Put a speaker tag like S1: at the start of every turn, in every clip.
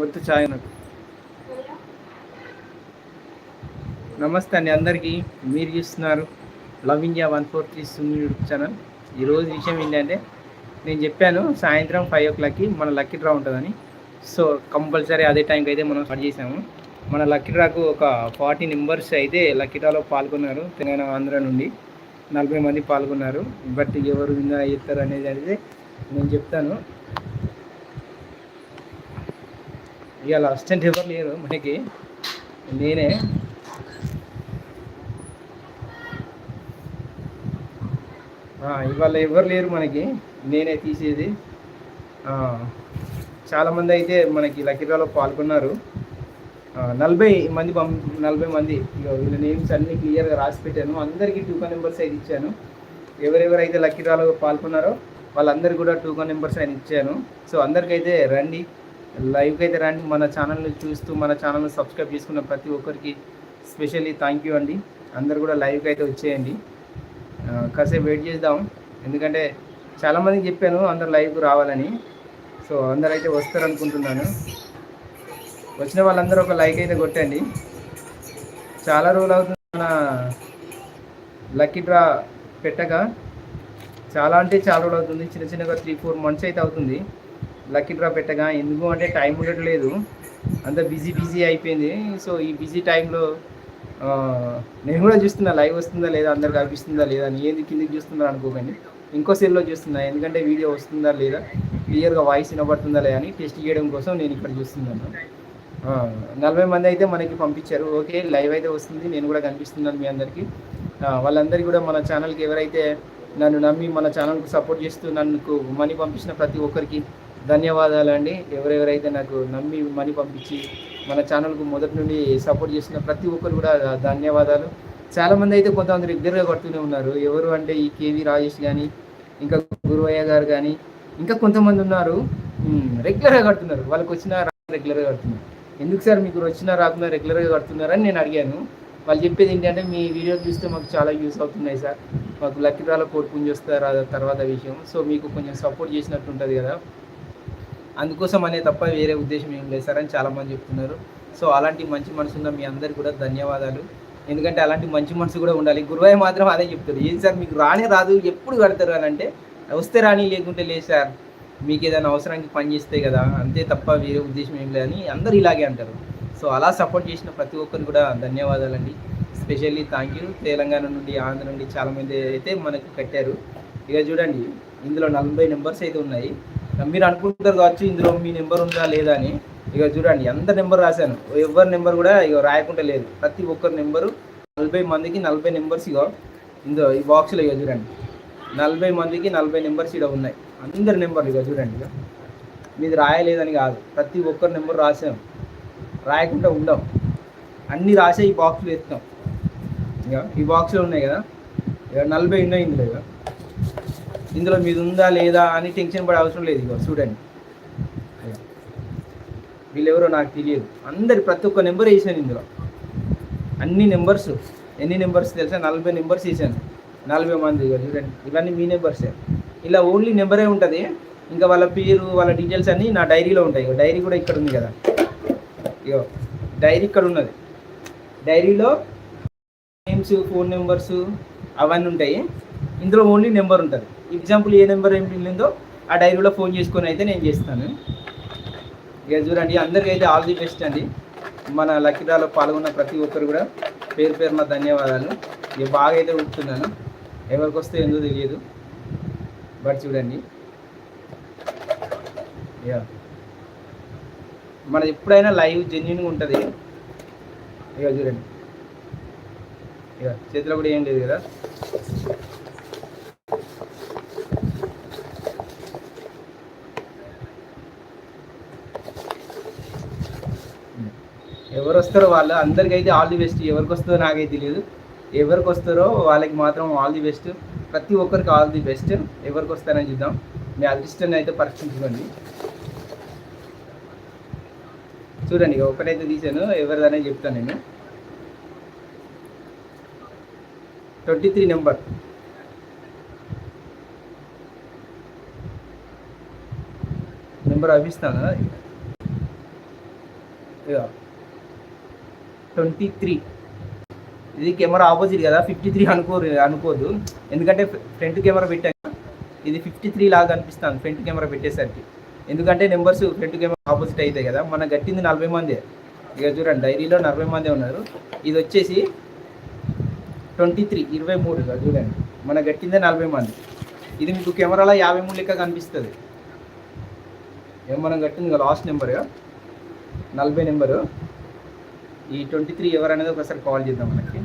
S1: వద్దు చాయ్ నాకు. నమస్తే అండి అందరికీ. మీరు చూస్తున్నారు love India one four three సుమి యూట్యూబ్ ఛానల్. ఈరోజు విషయం ఏంటంటే నేను చెప్పాను సాయంత్రం ఫైవ్ ఓ క్లాక్కి మన లక్కీ డ్రా ఉంటుందని. సో కంపల్సరీ అదే టైంకి అయితే మనం స్టార్ట్ చేసాము మన లక్కీ డ్రాకు ఒక ఫార్టీ మెంబర్స్ అయితే లక్కీ డ్రాలో పాల్గొన్నారు తెలంగాణ ఆంధ్ర నుండి. నలభై మంది పాల్గొన్నారు. బట్ ఎవరు విన్నా చేస్తారు అనేది అయితే నేను చెప్తాను. ఇవాళ అసిస్టెంట్ ఎవరు లేరు మనకి. నేనే. ఇవాళ ఎవరు లేరు మనకి. నేనే తీసేది. చాలామంది అయితే మనకి లక్కీరాలో పాల్గొన్నారు. నలభై మంది పం నలభై మంది. ఇక వీళ్ళ నేమ్స్ అన్నీ క్లియర్గా రాసి పెట్టాను. అందరికీ టూకన్ నెంబర్స్ అయితే ఇచ్చాను. ఎవరెవరైతే లక్కీరాలో పాల్గొన్నారో వాళ్ళందరికీ కూడా టూకన్ నెంబర్స్ అయినా ఇచ్చాను. సో అందరికైతే రండి. లైవ్కి అయితే రండి. మన ఛానల్ని చూస్తూ మన ఛానల్ని సబ్స్క్రైబ్ చేసుకున్న ప్రతి ఒక్కరికి స్పెషల్లీ థ్యాంక్ యూ అండి. అందరు కూడా లైవ్కి అయితే వచ్చేయండి. కాసేపు వెయిట్ చేద్దాం. ఎందుకంటే చాలామందికి చెప్పాను అందరు లైవ్కి రావాలని. సో అందరు అయితే వస్తారు అనుకుంటున్నాను వచ్చిన వాళ్ళందరూ ఒక లైక్ అయితే కొట్టండి. చాలా రోజులు అవుతుంది మన లక్కీ డ్రా పెట్టక చాలా అంటే చాలా రోజులు అవుతుంది. చిన్న చిన్నగా త్రీ ఫోర్ మంత్స్ అయితే అవుతుంది. లక్కీ డ్రా పెట్టగా ఎందుకు అంటే టైం ఉండట్లేదు. అంత బిజీ బిజీ అయిపోయింది. సో ఈ బిజీ టైంలో నేను కూడా చూస్తున్నా లైవ్ వస్తుందా లేదా అందరికి కనిపిస్తుందా లేదా అని ఏంది కిందకి చూస్తున్నారు అనుకోకండి. ఇంకో సెల్లో చూస్తున్నా ఎందుకంటే వీడియో వస్తుందా లేదా క్లియర్గా వాయిస్ వినబడుతుందా లేదా అని టెస్ట్ చేయడం కోసం నేను ఇక్కడ చూస్తున్నాను. నలభై మంది అయితే మనకి పంపించారు. ఓకే లైవ్ అయితే వస్తుంది నేను కూడా కనిపిస్తున్నాను మీ అందరికీ. వాళ్ళందరికీ కూడా మన ఛానల్కి ఎవరైతే నన్ను నమ్మి మన ఛానల్కు సపోర్ట్ చేస్తూ నన్ను మనీ పంపించిన ప్రతి ఒక్కరికి ధన్యవాదాలండి. ఎవరెవరైతే నాకు నమ్మి మనీ పంపించి మన ఛానల్కు మొదటి నుండి సపోర్ట్ చేసిన ప్రతి ఒక్కరు కూడా ధన్యవాదాలు. చాలామంది అయితే కొంతమంది రెగ్యులర్గా కడుతూనే ఉన్నారు. ఎవరు అంటే ఈ కేవీ రాజేష్ కానీ ఇంకా గురువయ్య గారు కానీ ఇంకా కొంతమంది ఉన్నారు. రెగ్యులర్గా కడుతున్నారు. వాళ్ళకి వచ్చిన రెగ్యులర్గా కడుతున్నారు. ఎందుకు సార్ మీకు వచ్చినా రాకుండా రెగ్యులర్గా కడుతున్నారని నేను అడిగాను. వాళ్ళు చెప్పేది ఏంటంటే మీ వీడియో చూస్తే మాకు చాలా యూస్ అవుతున్నాయి సార్. మాకు లక్కీ డ్రాలో కోడి పుంజి తర్వాత విషయం. సో మీకు కొంచెం సపోర్ట్ చేసినట్టు ఉంటుంది కదా. అందుకోసం అనే తప్ప వేరే ఉద్దేశం ఏం లేదు సార్ అని చాలామంది చెప్తున్నారు. సో అలాంటి మంచి మనసు ఉన్న మీ అందరికి కూడా ధన్యవాదాలు. ఎందుకంటే అలాంటి మంచి మనసు కూడా ఉండాలి. గురువయ్య మాత్రం అదే చెప్తారు ఏం సార్ మీకు రానే రాదు. ఎప్పుడు కడతారు? అని అంటే వస్తే రాని లేకుంటే లేదు సార్. మీకు ఏదైనా అవసరానికి పని చేస్తే కదా. అంతే తప్ప వేరే ఉద్దేశం ఏం లేదని అందరూ ఇలాగే అంటారు. సో అలా సపోర్ట్ చేసిన ప్రతి ఒక్కరు కూడా ధన్యవాదాలండి. Specially thank you. తెలంగాణ నుండి ఆంధ్ర నుండి చాలామంది అయితే మనకు కట్టారు. ఇక చూడండి ఇందులో నలభై నెంబర్స్ అయితే ఉన్నాయి. మీరు అనుకుంటారు కావచ్చు ఇందులో మీ నెంబర్ ఉందా లేదా అని. ఇక చూడండి ఎంత నెంబర్ రాశాను? ఎవరి నెంబర్ కూడా ఇక రాయకుండా లేదు. ప్రతి ఒక్కరి నెంబరు నలభై మందికి నలభై నెంబర్స్ ఇక ఇందులో ఈ బాక్స్లో ఇక చూడండి. నలభై మందికి నలభై నెంబర్స్ ఇక్కడ ఉన్నాయి. అందరి నెంబర్లు ఇక చూడండి ఇక మీది రాయలేదని కాదు. ప్రతి ఒక్కరి నెంబర్ రాశాను. రాయకుండా ఉండవు. అన్నీ రాసే ఈ బాక్స్లో ఎత్తాం. ఇక ఈ బాక్స్లో ఉన్నాయి కదా? ఇక నలభై ఉన్నాయి ఇందులో ఇక ఇందులో మీది ఉందా లేదా అని టెన్షన్ పడే అవసరం లేదు ఇక చూడండి వీళ్ళెవరో నాకు తెలియదు. అందరి ప్రతి ఒక్క నెంబర్ వేసాను ఇందులో. అన్ని నెంబర్స్ ఎన్ని నెంబర్స్ తెలుసా? నలభై నెంబర్స్ వేసాను. నలభై మంది ఇక చూడండి ఇవన్నీ మీ నెంబర్సే ఇలా ఓన్లీ నెంబరే ఉంటుంది. ఇంకా వాళ్ళ పేరు వాళ్ళ డీటెయిల్స్ అన్నీ నా డైరీలో ఉంటాయి. డైరీ కూడా ఇక్కడ ఉంది కదా. ఇగో డైరీ ఇక్కడ ఉన్నది. డైరీలో నేమ్స్ ఫోన్ నెంబర్స్ అవన్నీ ఉంటాయి. ఇందులో ఓన్లీ నెంబర్ ఉంటుంది. ఎగ్జాంపుల్ ఏ నెంబర్ ఏం వెళ్ళిందో ఆ డైరీలో ఫోన్ చేసుకొని అయితే నేను చేస్తాను. ఇక చూడండి అందరికీ అయితే ఆల్ ది బెస్ట్ అండి. మన లక్కిరాలో పాల్గొన్న ప్రతి ఒక్కరు కూడా పేరు పేరున ధన్యవాదాలు. ఇక బాగా అయితే ఉంటున్నాను. ఎవరికి వస్తే ఏందో తెలియదు. బట్ చూడండి. యా మనది ఎప్పుడైనా లైవ్ జెన్యున్గా ఉంటుంది. ఇక చూడండి. ఇక చేతిలో కూడా ఏం లేదు కదా. ఎవరు వస్తారో వాళ్ళు అందరికైతే ఆల్ ది బెస్ట్ ఎవరికి వస్తుందో నాకైతే తెలియదు ఎవరికి వస్తారో వాళ్ళకి మాత్రం ఆల్ ది బెస్ట్ ప్రతి ఒక్కరికి ఆల్ ది బెస్ట్ ఎవరికి వస్తారని చూద్దాం. మీ అదృష్టాన్ని అయితే పరీక్షించుకోండి. చూడండి ఇక తీశాను తీసాను ఎవరిదనే చెప్తాను నేను. ట్వంటీ త్రీ నెంబర్ నెంబర్ అవిస్తాను ట్వంటీ త్రీ ఇది కెమెరా ఆపోజిట్ కదా ఫిఫ్టీ త్రీ అనుకో అనుకోదు. ఎందుకంటే ఫ్రంట్ కెమెరా పెట్టాక ఇది ఫిఫ్టీ త్రీ లాగా అనిపిస్తాను ఫ్రంట్ కెమెరా పెట్టేసరికి. ఎందుకంటే నెంబర్స్ ఫ్రంట్ కెమెరా ఆపోజిట్ అవుతాయి కదా మనం గట్టింది నలభై మంది. ఇక చూడండి డైరీలో నలభై మంది ఉన్నారు. ఇది వచ్చేసి ట్వంటీ త్రీ ఇరవై మూడు చూడండి. మన గట్టిందే నలభై మంది. ఇది మీకు కెమెరాలో యాభై మూడు లెక్క కనిపిస్తుంది. ఏం మనం కట్టింది లాస్ట్ నెంబర్ నలభై నెంబరు ఈ ట్వంటీ త్రీ ఎవరు అనేది ఒకసారి కాల్ చేద్దాం మనకి.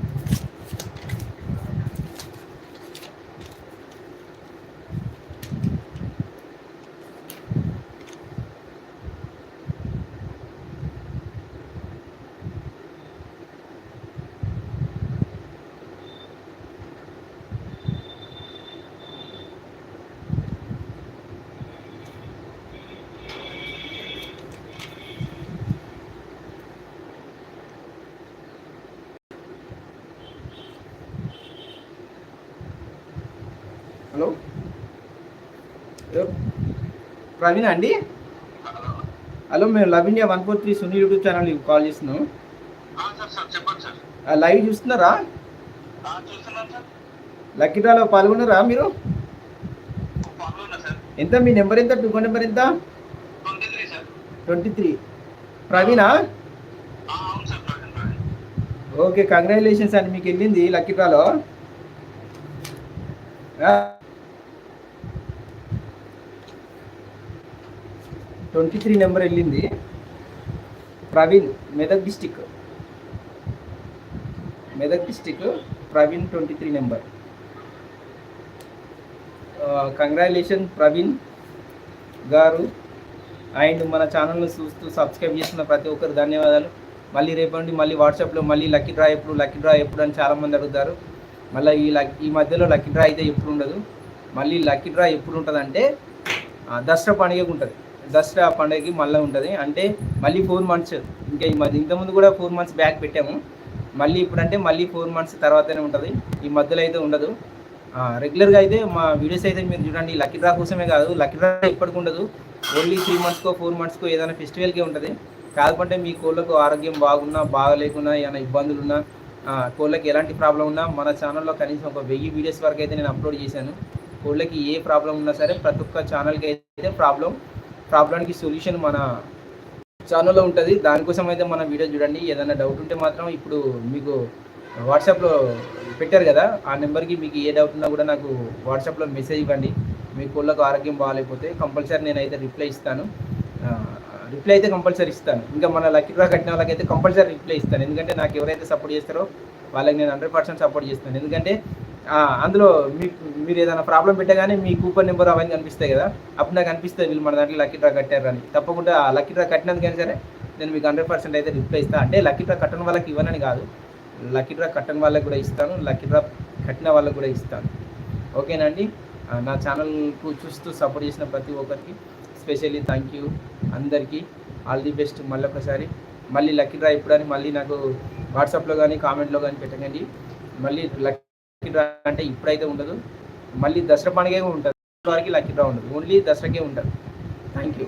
S1: హలో? ప్రవీణ్ అండి? హలో మేము love India one four three Suni YouTube channel call చేస్తున్నాం. లైవ్ చూస్తున్నారా? లక్కీ డ్రాలో పాల్గొన్నారా మీరు? ఎంత? మీ నెంబర్ ఎంత? టూ నెంబర్ ఎంత?
S2: Twenty three
S1: Praveen? Okay congratulations అండి మీకు వెళ్ళింది లక్కీ డ్రాలో. ట్వంటీ త్రీ నెంబర్ వెళ్ళింది. Praveen Medak district. Medak district Praveen twenty three number. Congratulation Praveen garu. And మన ఛానల్ని చూస్తూ సబ్స్క్రైబ్ చేస్తున్న ప్రతి ఒక్కరు ధన్యవాదాలు. మళ్ళీ రేపండి మళ్ళీ వాట్సాప్లో మళ్ళీ లక్కీ డ్రా ఎప్పుడు లక్కీ డ్రా ఎప్పుడు అని చాలామంది అడుగుతారు. మళ్ళీ ఈ లక్ ఈ మధ్యలో లక్కీ డ్రా అయితే ఎప్పుడు ఉండదు. మళ్ళీ లక్కీ డ్రా ఎప్పుడు ఉంటుంది అంటే దసరా పండుగకి ఉంటుంది. దసరా పండుగకి మళ్ళీ ఉంటుంది. అంటే మళ్ళీ ఫోర్ మంత్స్ ఇంకా ఈ మధ్య ఇంతకుముందు కూడా ఫోర్ మంత్స్ బ్యాక్ పెట్టాము. మళ్ళీ ఇప్పుడంటే మళ్ళీ ఫోర్ మంత్స్ తర్వాతనే ఉంటుంది. ఈ మధ్యలో అయితే ఉండదు. రెగ్యులర్గా అయితే మా వీడియోస్ అయితే మీరు చూడండి. లక్కీ డ్రా కోసమే కాదు. లక్కీ డ్రా ఇప్పటికి ఉండదు. ఓన్లీ త్రీ మంత్స్కో ఫోర్ మంత్స్కో ఏదైనా ఫెస్టివల్కే ఉంటుంది. కాకపోతే మీ కోళ్ళకు ఆరోగ్యం బాగున్నా బాగలేకున్నా ఏమైనా ఇబ్బందులు ఉన్నా కోళ్ళకి ఎలాంటి ప్రాబ్లం ఉన్నా మన ఛానల్లో కనీసం ఒక వెయ్యి వీడియోస్ వరకు అయితే నేను అప్లోడ్ చేశాను. కోళ్ళకి ఏ ప్రాబ్లం ఉన్నా సరే ప్రతి ఒక్క ఛానల్కి అయితే ప్రాబ్లం ప్రాబ్లంకి సొల్యూషన్ మన ఛానల్లో ఉంటుంది. దానికోసం అయితే మన వీడియో చూడండి. ఏదైనా డౌట్ ఉంటే మాత్రం ఇప్పుడు మీకు వాట్సాప్లో పెట్టారు కదా? ఆ నెంబర్కి మీకు ఏ డౌట్ ఉన్నా కూడా నాకు వాట్సాప్లో మెసేజ్ ఇవ్వండి. మీ కోళ్ళకు ఆరోగ్యం బాగాలేకపోతే కంపల్సరీ నేనైతే రిప్లై ఇస్తాను. రిప్లై అయితే కంపల్సరీ ఇస్తాను. ఇంకా మన లక్కీ డ్రా కట్టిన వాళ్ళకైతే కంపల్సరీ రిప్లై ఇస్తాను. ఎందుకంటే నాకు ఎవరైతే సపోర్ట్ చేస్తారో వాళ్ళకి నేను హండ్రెడ్ పర్సెంట్ సపోర్ట్ చేస్తాను. ఎందుకంటే అందులో మీకు మీరు ఏదైనా ప్రాబ్లం పెట్టగానే మీ కూపన్ నెంబర్ అవన్నీ కనిపిస్తాయి కదా. అప్పుడు నాకు అనిపిస్తుంది వీళ్ళు మన దాంట్లో లక్కీ డ్రా కట్టారు అని. తప్పకుండా ఆ లక్కీ డ్రా కట్టినందుకైనా సరే నేను మీకు హండ్రెడ్ పర్సెంట్ అయితే రిప్లై ఇస్తాను అంటే లక్కీ డ్రా కట్టని వాళ్ళకి ఇవ్వనని కాదు. లక్కీ డ్రా కట్టని వాళ్ళకి కూడా ఇస్తాను. లక్కీ డ్రా కట్టిన వాళ్ళకి కూడా ఇస్తాను. ఓకేనండి నా ఛానల్కు చూస్తూ సపోర్ట్ చేసిన ప్రతి ఒక్కరికి స్పెషల్లీ థ్యాంక్ యూ అందరికీ. ఆల్ ది బెస్ట్ మళ్ళీ ఒకసారి మళ్ళీ లక్కీ డ్రా ఇప్పుడని మళ్ళీ నాకు వాట్సాప్లో కానీ కామెంట్లో కానీ పెట్టకండి. మళ్ళీ లక్కీ డ్రా అంటే ఇప్పుడైతే ఉండదు. మళ్ళీ దసరా పండుగే ఉంటుంది. వరకు లక్కీ డ్రా ఉండదు. ఓన్లీ దసరాకే ఉంటుంది. Thank you